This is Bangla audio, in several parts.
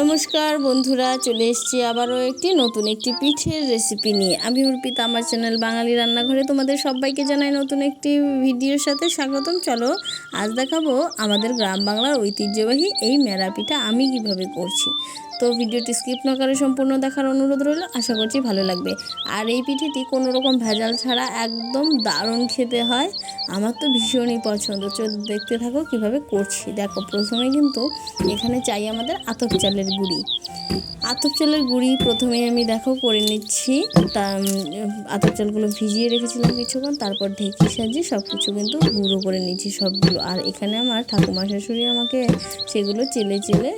নমস্কার বন্ধুরা, চলে এসেছি আবারও একটি নতুন একটি পিঠের রেসিপি নিয়ে। আমি অর্পিতা, আমার চ্যানেল বাঙালি রান্নাঘরে তোমাদের সবাইকে জানাই নতুন একটি ভিডিওর সাথে স্বাগতম। চলো, আজ দেখাবো আমাদের গ্রাম বাংলার ঐতিহ্যবাহী এই মেরা পিঠা আমি কীভাবে করছি। তো ভিডিওটি স্কিপ না করে সম্পূর্ণ দেখার অনুরোধ রইল, আশা করছি ভালো লাগবে। আর এই পিঠেটি কোনো রকম ভেজাল ছাড়া একদম দারুণ খেতে হয়। আমার তো ভীষণই পছন্দ। দেখতে থাকো কীভাবে করছি। দেখো, প্রথমে কিন্তু এখানে চাই আমাদের আতপ চালের গুঁড়ি। আতপ চালের গুঁড়ি প্রথমে আমি দেখো করে নিচ্ছি। তা আতপ চালগুলো ভিজিয়ে রেখেছিলাম কিছুক্ষণ, তারপর ঢেকে সাজিয়ে সব কিছু কিন্তু গুঁড়ো করে নিচ্ছি সবগুলো। আর এখানে আমার ঠাকুমা শাশুড়ি আমাকে সেগুলো চেলে চেলে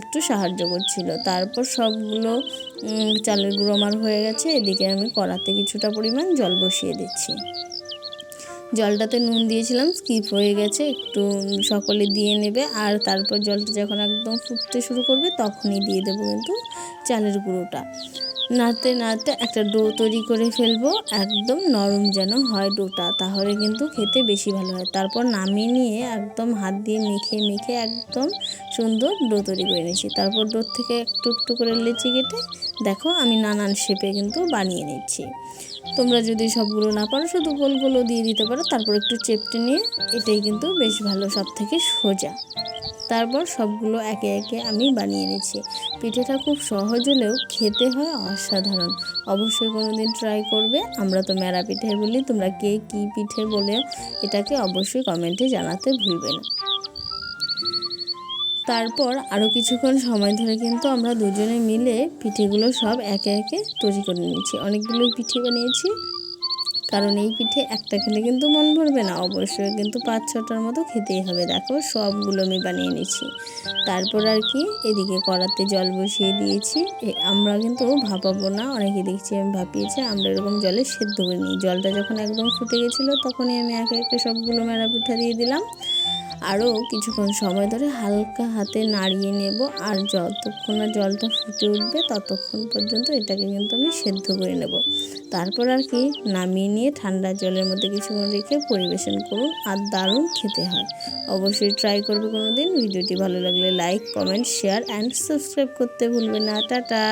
একটু সাহায্য করছিল। তারপর সবগুলো চালের গুঁড়ো আমার হয়ে গেছে। এদিকে আমি কড়াতে কিছুটা পরিমাণ জল বসিয়ে দিচ্ছি। জলটাতে নুন দিয়েছিলাম স্কিপ হয়ে গেছে, একটু সকলে দিয়ে নেবে, আর তারপর জলটা যখন একদম ফুটতে শুরু করবে তখনই দিয়ে দেবো কিন্তু চালের গুঁড়োটা। নাড়তে নাড়তে একটা ডো তৈরি করে ফেলব, একদম নরম যেন হয় ডোটা, তাহলে কিন্তু খেতে বেশি ভালো হয়। তারপর নামিয়ে নিয়ে একদম হাত দিয়ে মেখে মেখে একদম সুন্দর ডো তৈরি করে নিয়েছি। তারপর ডোর থেকে একটু একটু করে লেচি কেটে দেখো আমি নানান শেপে কিন্তু বানিয়ে নিচ্ছি। তোমরা যদি সবগুলো না পারো, শুধু গোলগুলো দিয়ে দিতে পারো। তারপর একটু চেপটে নিয়ে এটাই কিন্তু বেশ ভালো সব থেকে সোজা। তারপর সবগুলো একে একে আমি বানিয়ে নিচ্ছি। পিঠেটা খুব সহজ হলেও খেতে হয় অসাধারণ। অবশ্যই কোনো দিন ট্রাই করবে। আমরা তো মেরা পিঠে বলি, তোমরা কে কী পিঠে বলে এটাকে অবশ্যই কমেন্টে জানাতে ভুলবে না। তারপর আরও কিছুক্ষণ সময় ধরে কিন্তু আমরা দুজনে মিলে পিঠেগুলো সব একে একে তৈরি করে নিয়েছি। অনেকগুলো পিঠে বানিয়েছি। কারণ এই পিঠে একটা খেলে কিন্তু মন ভরবে না। অবশ্যই কিন্তু পাঁচ ছটার মতো খেতেই হবে। দেখো, সবগুলো আমি বানিয়ে নিয়েছি। তারপর আর কি, এদিকে কড়াতে জল বসিয়ে দিয়েছি। আমরা কিন্তু ভাপাবো না। অনেকে দেখছি আমি ভাপিয়েছি, আমরা এরকম জলে সেদ্ধ করে নিই জলটা যখন একদম ফুটে গেছিল, তখনই আমি একে একে সবগুলো মেরা পিঠা দিয়ে দিলাম। আরও কিছুক্ষণ সময় ধরে হালকা হাতে নাড়িয়ে নেব আর যতক্ষণ না জলটা ফুটে উঠবে ততক্ষণ পর্যন্ত এটাকে কিন্তু আমি সেদ্ধ করে নেব। তারপর আর কি নামিয়ে নিয়ে ঠান্ডা জলের মধ্যে কিছুক্ষণ রেখে পরিবেশন করুন আর দারুণ খেতে হয়। অবশ্যই ট্রাই করবে কোনো দিন ভিডিওটি ভালো লাগলে like comment share and subscribe করতে ভুলবে না। টাটা!